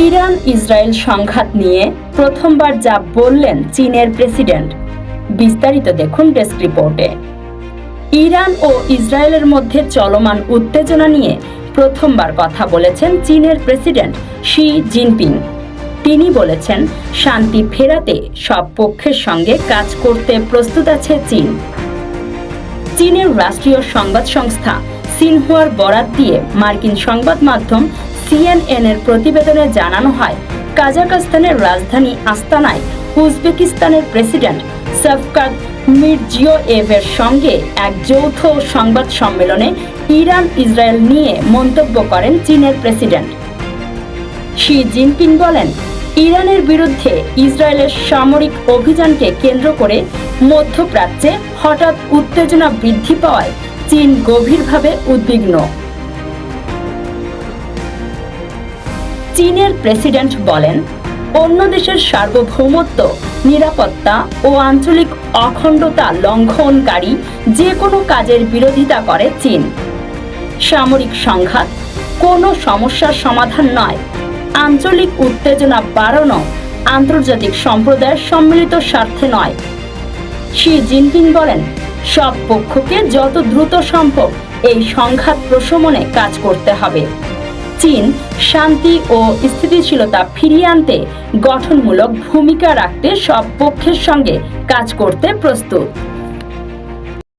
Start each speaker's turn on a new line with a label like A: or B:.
A: Iran Israel সংঘাত নিয়ে প্রথমবার যা বললেন চীনের প্রেসিডেন্ট। বিস্তারিত দেখুন ডেস্ক রিপোর্টে। ইরান ও ইসরায়েলের মধ্যে চলমান উত্তেজনা নিয়ে প্রথমবার কথা বলেছেন চীনের প্রেসিডেন্ট শি জিনপিং। তিনি বলেছেন, শান্তি ফেরাতে সব পক্ষের সঙ্গে কাজ করতে প্রস্তুত আছে চীন। চীনের রাষ্ট্রীয় সংবাদ সংস্থা সিনহুয়ার বরাত দিয়ে মার্কিন সংবাদ মাধ্যম সিএনএন এর প্রতিবেদনে জানানো হয় কাজাকস্তানের রাজধানী আস্তানায় উজবেকিস্তানের প্রেসিডেন্ট সফকাত মির্জিওয়েভের সঙ্গে এক যৌথ সংবাদ সম্মেলনে ইরান ইসরায়েল নিয়ে মন্তব্য করেন চীনের প্রেসিডেন্ট। শি জিনপিং বলেন, ইরানের বিরুদ্ধে ইসরায়েলের সামরিক অভিযানকে কেন্দ্র করে মধ্যপ্রাচ্যে হঠাৎ উত্তেজনা বৃদ্ধি পাওয়ায় চীন গভীরভাবে উদ্বিগ্ন। চীনের প্রেসিডেন্ট বলেন, অন্য দেশের সার্বভৌমত্ব, নিরাপত্তা ও আঞ্চলিক অখণ্ডতা লঙ্ঘনকারী যে কোনো কাজের বিরোধিতা করে চীন। সামরিক সংঘাত কোনো সমস্যার সমাধান নয়। আঞ্চলিক উত্তেজনা বাড়ানো আন্তর্জাতিক সম্প্রদায়ের সম্মিলিত স্বার্থে নয়। শি জিনপিং বলেন, সব পক্ষকে যত দ্রুত সম্ভব এই সংঘাত প্রশমনে কাজ করতে হবে। চীন শান্তি ও স্থিতিশীলতা ফিরিয়ে আনতে গঠনমূলক ভূমিকা রাখতে সব পক্ষের সঙ্গে কাজ করতে প্রস্তুত।